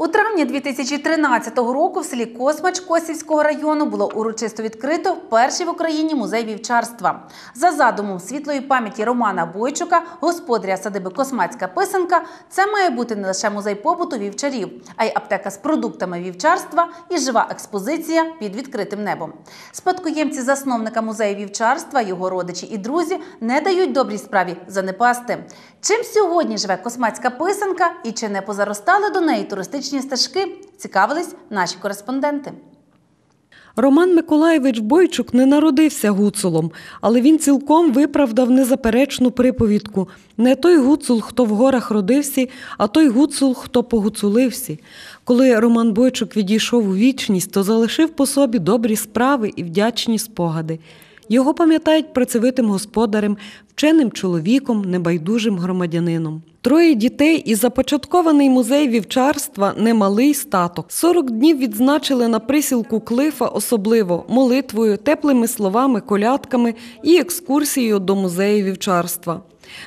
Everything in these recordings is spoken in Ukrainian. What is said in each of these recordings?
У травні 2013 року в селі Космач Косівського району було урочисто відкрито перший в Україні музей вівчарства. За задумом світлої пам'яті Романа Бойчука, господаря садиби Космацька писанка, це має бути не лише музей побуту вівчарів, а й аптека з продуктами вівчарства і жива експозиція під відкритим небом. Спадкоємці засновника музею вівчарства, його родичі і друзі не дають добрій справі занепасти. Чим сьогодні живе космацька писанка і чи не позаростали до неї туристичні стежки, цікавились наші кореспонденти. Роман Миколаєвич Бойчук не народився гуцулом, але він цілком виправдав незаперечну приповідку не той гуцул, хто в горах родився, а той гуцул, хто погуцулився. Коли Роман Бойчук відійшов у вічність, то залишив по собі добрі справи і вдячні спогади. Його пам'ятають працьовитим господарем, вченим чоловіком, небайдужим громадянином. Троє дітей і започаткований музей вівчарства немалий статок. 40 днів відзначили на присілку клифа особливо молитвою, теплими словами, колядками і екскурсією до музею вівчарства.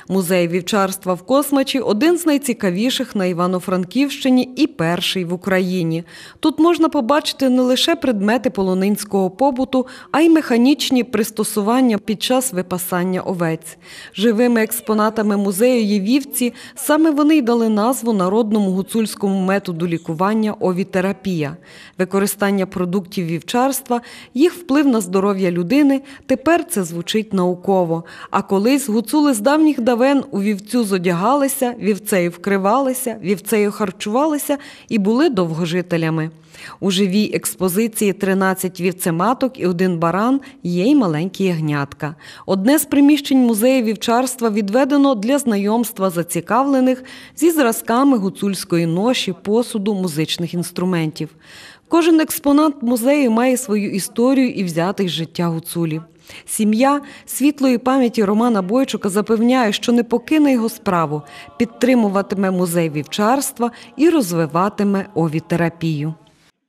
Музей вівчарства в Космачі один з найцікавіших на Івано-Франківщині і перший в Україні. Тут можна побачити не лише предмети полонинського побуту, а й механічні пристосування під час випасання овець. Живими експонатами музею є вівці, саме вони й дали назву народному гуцульському методу лікування овітерапія. Використання продуктів вівчарства, їх вплив на здоров'я людини. Тепер це звучить науково. А колись гуцули з давніх давен у вівцю зодягалися, вівцею вкривалися, вівцею харчувалися і були довгожителями. У живій експозиції 13 вівцематок і один баран є й маленькі ягнятка. Одне з приміщень музею вівчарства відведено для знайомства зацікавлених зі зразками гуцульської ноші, посуду, музичних інструментів. Кожен експонат музею має свою історію і взятий життя гуцулів. Сім'я світлої пам'яті Романа Бойчука запевняє, що не покине його справу, підтримуватиме музей вівчарства і розвиватиме овітерапію.